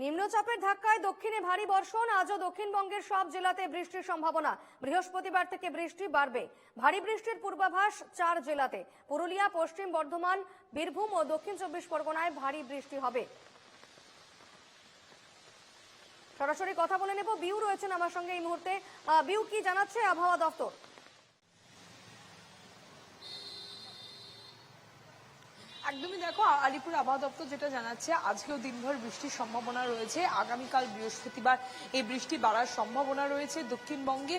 নিম্নচাপের ধাক্কায় দক্ষিণে ভারী বর্ষণ, আজও দক্ষিণবঙ্গের সব জেলাতে বৃষ্টির সম্ভাবনা। বৃহস্পতিবার থেকে বৃষ্টি বাড়বে। ভারী বৃষ্টির পূর্বাভাস চার জেলাতে। পুরুলিয়া, পশ্চিম বর্ধমান, বীরভূম ও দক্ষিণ চব্বিশ পরগনায় ভারী বৃষ্টি হবে। সরাসরি কথা বলে নেব। বিউ রয়েছেন আমার সঙ্গে এই মুহূর্তে। বিউ, কি জানাচ্ছে আবহাওয়া দপ্তর? একদমই দেখো, আলিপুর আবহাওয়া দপ্তর যেটা জানাচ্ছে, আজকেও দিনভর বৃষ্টির সম্ভাবনা রয়েছে। আগামীকাল বৃহস্পতিবার এই বৃষ্টি বাড়ার সম্ভাবনা রয়েছে। দক্ষিণবঙ্গে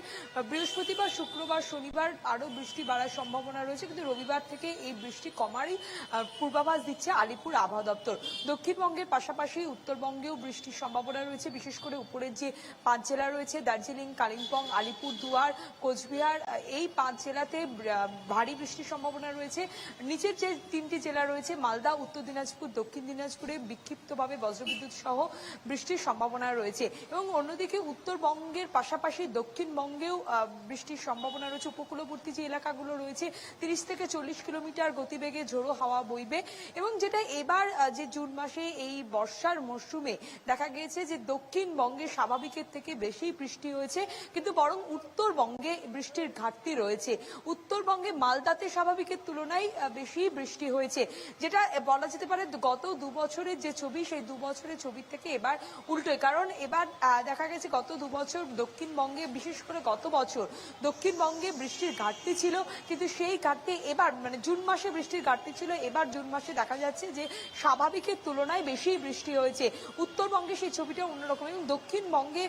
বৃহস্পতিবার, শুক্রবার, শনিবার আরও বৃষ্টি বাড়ার সম্ভাবনা রয়েছে। কিন্তু রবিবার থেকে এই বৃষ্টি কমারই পূর্বাভাস দিচ্ছে আলিপুর আবহাওয়া দপ্তর। দক্ষিণবঙ্গের পাশাপাশি উত্তরবঙ্গেও বৃষ্টির সম্ভাবনা রয়েছে। বিশেষ করে উপরের যে পাঁচ জেলা রয়েছে, দার্জিলিং, কালিম্পং আলিপুর দুয়ার কোচবিহার এই পাঁচ জেলাতে ভারী বৃষ্টির সম্ভাবনা রয়েছে। নিচের যে তিনটি জেলা রয়েছে মালদা, উত্তর দিনাজপুর, দক্ষিণ দিনাজপুরে বিক্ষিপ্তভাবে বজ্রবিদ্যুৎ সহ বৃষ্টির সম্ভাবনা রয়েছে। এবং অন্যদিকে উত্তরবঙ্গের পাশাপাশি দক্ষিণবঙ্গেও বৃষ্টির সম্ভাবনা রয়েছে। উপকূলবর্তী যে এলাকাগুলো রয়েছে, তিরিশ থেকে চল্লিশ কিলোমিটার গতিবেগে ঝোড়ো হাওয়া বইবে। এবং যেটা এবার যে জুন মাসে এই বর্ষার মরশুমে দেখা গিয়েছে যে দক্ষিণবঙ্গে স্বাভাবিকের থেকে বেশি বৃষ্টি হয়েছে। কিন্তু বরং উত্তরবঙ্গে বৃষ্টির ঘাটতি রয়েছে। উত্তরবঙ্গে মালদাতে স্বাভাবিকের তুলনায় বেশি বৃষ্টি হয়েছে। যেটা বলা যেতে পারে গত দু বছরের যে ছবি, সেই দু বছরের ছবির থেকে এবার উল্টোয় কারণ এবার দেখা গেছে গত দু বছর দক্ষিণবঙ্গে, বিশেষ করে গত বছর দক্ষিণবঙ্গে বৃষ্টির ঘাটতি ছিল। কিন্তু সেই ঘাটতি এবার মানে জুন মাসে বৃষ্টির ঘাটতি ছিল। এবার জুন মাসে দেখা যাচ্ছে যে স্বাভাবিকের তুলনায় বেশি বৃষ্টি হয়েছে। উত্তরবঙ্গে সেই ছবিটা অন্যরকম। এবং দক্ষিণবঙ্গে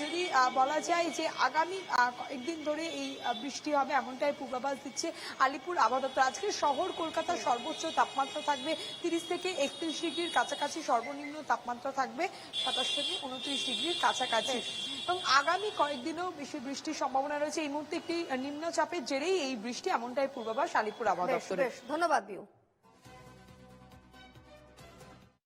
যদি বলা যায় যে আগামী কয়েকদিন ধরে এই বৃষ্টি হবে, এমনটাই পূর্বাভাস দিচ্ছে আলিপুর আবহাওয়া আজকে শহর, কলকাতার সর্বোচ্চ তাপমাত্রা থাকবে তিরিশ থেকে একত্রিশ ডিগ্রির কাছাকাছি সর্বনিম্ন তাপমাত্রা থাকবে সাতাশ থেকে উনত্রিশ ডিগ্রির কাছাকাছি। এবং আগামী কয়েকদিনও বেশি বৃষ্টির সম্ভাবনা রয়েছে। এই মুহূর্তে একটি নিম্নচাপের জেরেই এই বৃষ্টি এমনটাই পূর্বাভাস আলিপুর আবহাওয়া দপ্তরের। ধন্যবাদ বিউ।